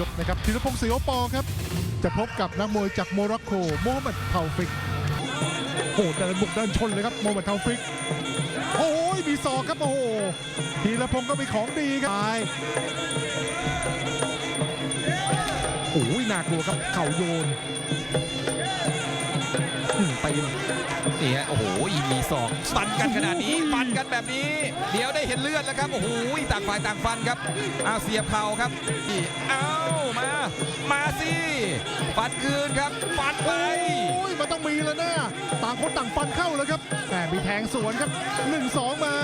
ยกนะครับธีรพงศ์เสียวปอครับจะพบกับนักมวยจากโมร็อกโกโมฮัมหมัดเทาฟิกโอ้เดินบุกเดินชนเลยครับโมฮัมหมัดเทาฟิกโอ้ยมีศอกครับโอ้โหธีรพงศ์ก็มีของดีครับโอ้ยน่ากลัวครับเข่าโยน อืมตีนี่ฮะโอ้โหมีศอกฟันกันขนาดนี้ฟันกันแบบนี้ เดี๋ยวได้เห็นเลือดแล้วครับโอ้โหต่างฝ่ายต่างฟันครับเอาเสียบเข่าครับนี่เอามามาสิฟันคืนครับฟันไปโอ้ยมันต้องมีแล้วนะต่างคนต่างฟันเข้าแล้วครับแต่มีแทงสวนครับ 1-2 มา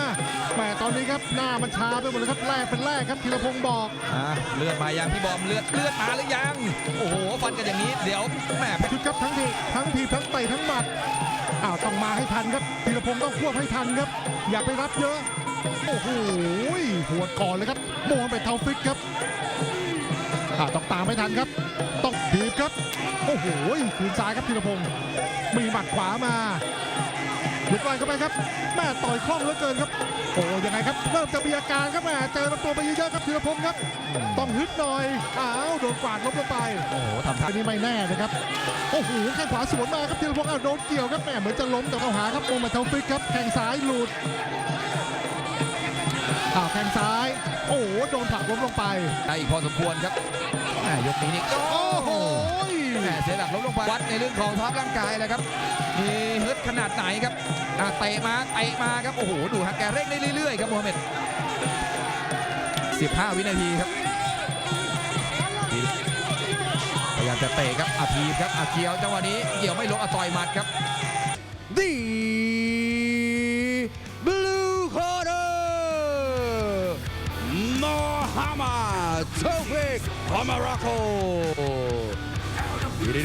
แหมตอนนี้ครับหน้ามันชาไปหมดเลยครับแรกเป็นแรกครับธีรพงศ์บอกอะเลือดมายังพี่บอมเลือดเลือดมาหรือยังโอ้โห ฟันกันอย่างนี้เดี๋ยวแหมชุดครับทั้งทีทั้งทีทั้งเตะทั้งหมัดอ้าวต้องมาให้ทันครับธีรพงศ์ต้องควบให้ทันครับ อย่าไปรับเยอะ โอ้โหหัวก่อนเลยครับโมฮัมเหม็ดเทาฟิกครับอ้าวต้องตามให้ทันครับ ต้องถีบครับ โอ้โหคืนซ้ายครับธีรพงศ์มีหมัดขวามา เดี๋ยวก่อนเข้าไปครับแม่ต่อยคล่องเหลือเกินครับ โอ้ยังไงครับ เริ่มจะมีอาการครับแม่เจอลำตัวไปเยอะๆครับธีรพงศ์ครับ ต้องฮึดหน่อย อ้าวโดนกวาดล้มลงไป โอ้โหทำท่าอันนี้ไม่แน่นะครับ โอ้โหแข้งขวาสวนมาครับธีรพงศ์อ้าวโดนเกี่ยวครับแหมเหมือนจะล้มแต่เข้าหาครับโมมาเทลฟิกครับแข้งซ้ายหลุดอ้าวแข้งซ้าย โอ้โหโดนผลักล้มลงไป ได้อีกพอสมควรครับแหมยกนี้นี่โอ้โอ้โหแหม เสียหลักล้มลงไปวัดในเรื่องของสภาพร่างกายเลยครับ มีฮึดขนาดไหนครับอะเตะมาเตะมาครับ โอ้โห ดูฮะแกเร่งได้เรื่อยๆ ครับโมฮัมเหม็ด15 วินาทีครับพยายามจะเตะครับอาทีบครับอาเกียวจังหวะนี้เกี่ยวไม่ลงอะต่อยหมัดครับ The blue corner, Muhammad Tawfiq from Morocco. 何?